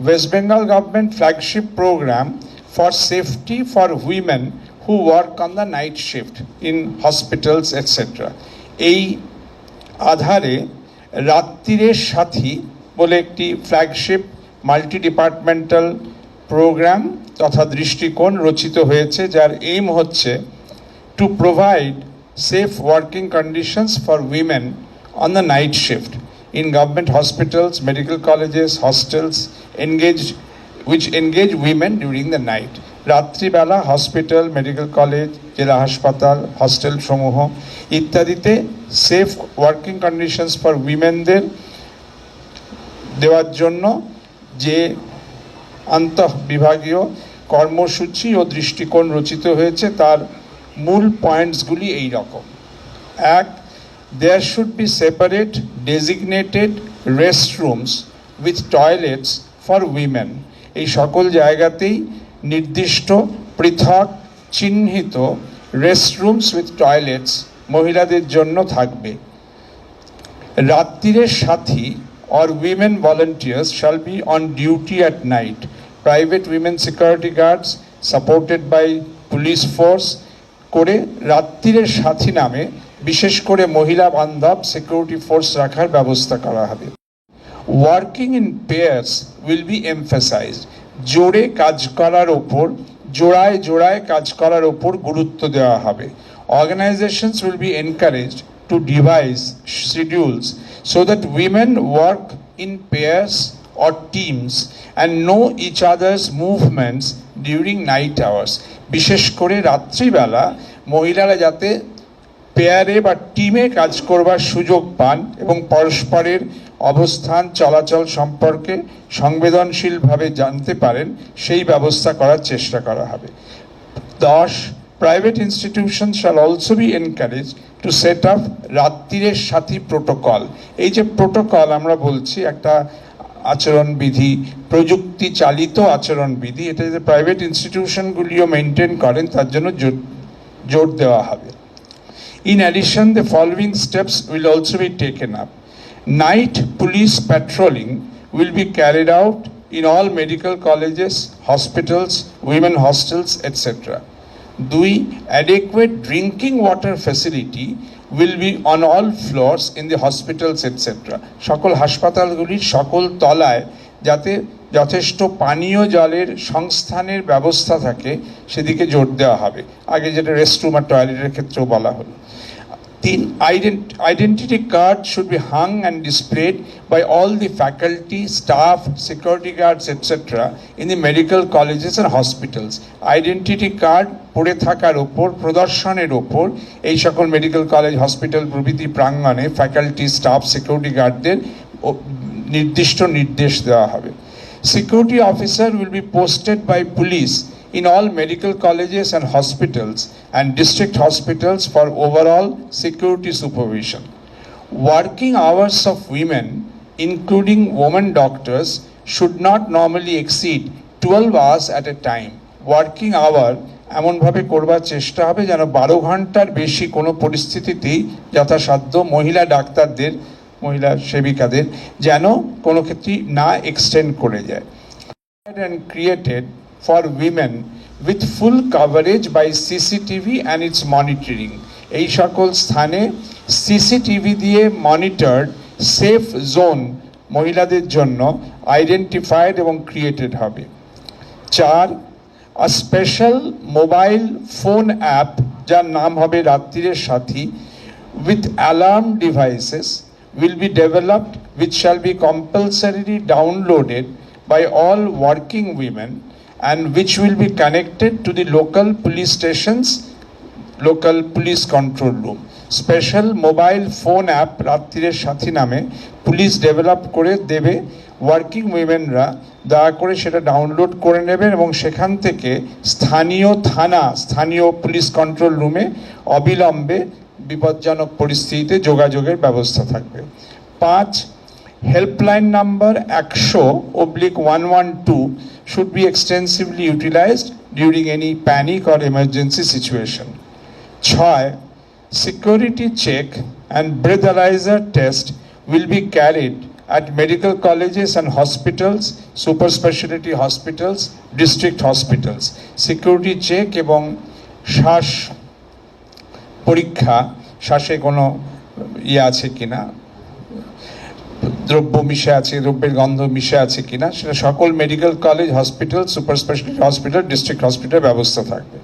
West Bengal government flagship program for safety for women who work on the night shift in hospitals etc. এই আধারে রাত্রিরের সাথী বলে একটি flagship multi departmental programme তথা দৃষ্টিকোণ রচিত হয়েছে যার এইম হচ্ছে to provide safe working conditions for women on the night shift in government hospitals, medical colleges, hostels engaged which engage women during the night. রাত্রিবেলা হসপিটাল মেডিকেল কলেজ জেলা হাসপাতাল hostel সমূহ ইত্যাদিতে সেফ ওয়ার্কিং কন্ডিশনস ফর উইমেনদের দেওয়ার জন্য যে আন্তঃ বিভাগীয় কর্মসূচি ও দৃষ্টিকোণ রচিত হয়েছে তার মূল পয়েন্টসগুলি এই রকম এক there should be separate designated restrooms with toilets for women এই সকল জায়গাতেই নির্দিষ্ট, পৃথক, চিহ্নিত রেস্টরুমস উইথ টয়লেটস মহিলাদের জন্য থাকবে। রাত্রিরের সাথী or women volunteers shall be on duty at night private women security guards supported by police force করে রাত্রিরের সাথী নামে বিশেষ করে মহিলা বান্ধব সিকিউরিটি ফোর্স রাখার ব্যবস্থা করা হবে। Working in pairs will be emphasised জোরে কাজ করার ওপর, জোড়ায় জোড়ায় কাজ করার ওপর গুরুত্ব দেওয়া হবে। Organisations will be encouraged to devise schedules so that women work in pairs or teams and know each other's movements during night hours বিশেষ করে রাত্রিবেলা মহিলারা যাতে পেয়ারে বা টিমে কাজ করবার সুযোগ পান এবং পরস্পরের অবস্থান, চলাচল সম্পর্কে সংবেদনশীলভাবে জানতে পারেন, সেই ব্যবস্থা করার চেষ্টা করা হবে। দশ private institution shall also be encourage to set up রাত্রিরের সাথী প্রোটোকল এই যে প্রোটোকল আমরা বলছি, একটা আচরণবিধি প্রযুক্তি চালিত আচরণবিধি এটা যে প্রাইভেট ইনস্টিটিউশনগুলিও মেনটেন করেন, তার জন্য জোর- জোর দেওয়া হবে। In addition, the following steps will also be taken up. Night police patrolling will be carried out in all medical colleges, hospitals, women hostels, etc. দুই adequate drinking water facility will be on all floors in the hospitals, etc. সকল হাসপাতালগুলির সকল তলায় যাতে যথেষ্ট পানীয় জলের সংস্থানের ব্যবস্থা থাকে, সেদিকে জোর দেওয়া হবে। আগে যেটা রেস্টরুম আর টয়লেটের ক্ষেত্রেও বলা হলো। তিন identity card should be hung and displayed by all the faculty staff security guards etcetera in the medical colleges and hospitals identity card পড়ে থাকার ওপর, প্রদর্শনের ওপর, এই সকল মেডিকেল কলেজ হসপিটাল প্রভৃতি প্রাঙ্গণে ফ্যাকাল্টি স্টাফ সিকিউরিটি গার্ডদের নির্দিষ্ট নির্দেশ দেওয়া হবে। Security officer will be posted by police in all medical colleges and hospitals and district hospitals for overall security supervision. Working hours of women, including women doctors, should not normally exceed 12 hours at a time. Working hour এমনভাবে করবার চেষ্টা হবে যেন বারো ঘণ্টার বেশি কোনো পরিস্থিতিতেই যথাসাধ্য মহিলা ডাক্তারদের মহিলা সেবিকাদের যেন কোনো ক্ষেত্রেই না এক্সটেন্ড করে যায়। And created for women with full coverage by CCTV and its monitoring. এই সকল স্থানে সিসিটিভি দিয়ে মনিটর্ড সেফ জোন মহিলাদের জন্য আইডেন্টিফাইড এবং ক্রিয়েটেড হবে। চার a special mobile phone app যার নাম হবে রাত্রিরের সাথী with alarm devices will be developed which shall be compulsorily downloaded by all working women and which will be connected to the local police stations local police control room special mobile phone app রাত্রিরের সাথী নামে police develop করে দেবে working উইমেনরা দয়া করে সেটা download করে নেবেন এবং সেখান থেকে স্থানীয় থানা স্থানীয় পুলিশ কন্ট্রোল রুমে অবিলম্বে বিপজ্জনক পরিস্থিতিতে যোগাযোগের ব্যবস্থা থাকবে। পাঁচ হেল্পলাইন নাম্বার একশো oblique one one two should be extensively utilised during any panic or emergency situation ছয় security check and breathalyser test will be carried at medical colleges and hospitals super speciality hospitals district hospitals security check এবং শ্বাস পরীক্ষা, শ্বাসে কোনো ইয়ে আছে কিনা? দ্রব্য মিশে আছে, দ্রব্যের গন্ধ মিশে আছে কিনা? সেটা সকল medical college hospital super speciality hospital district hospital ব্যবস্থা থাকবে।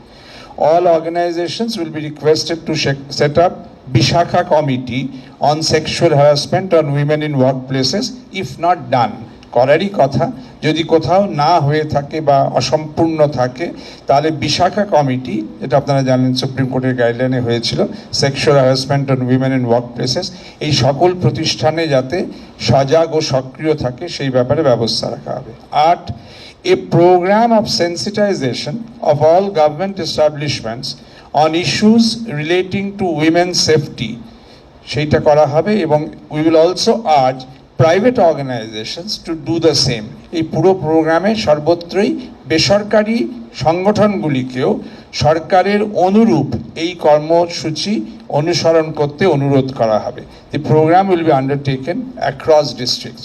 All organisations will be requested to set up Vishakha committee on sexual harassment on women in work places if not done করারই কথা। যদি কোথাও না হয়ে থাকে বা অসম্পূর্ণ থাকে, তাহলে বিশাখা কমিটি যেটা আপনারা জানেন সুপ্রিম কোর্টের গাইডলাইনে হয়েছিল sexual harassment on women in work places এই সকল প্রতিষ্ঠানে যাতে সজাগ ও সক্রিয় থাকে, সেই ব্যাপারে ব্যবস্থা রাখা হবে। আট, a programme of sensitisation of all government establishments on issues relating to women safety সেইটা করা হবে এবং we will also urge private organisations to do the same এই পুরো প্রোগ্রামে সর্বত্রই বেসরকারি সংগঠনগুলিকেও সরকারের অনুরূপ এই কর্মসূচি অনুসরণ করতে অনুরোধ করা হবে। The programme will be undertaken across district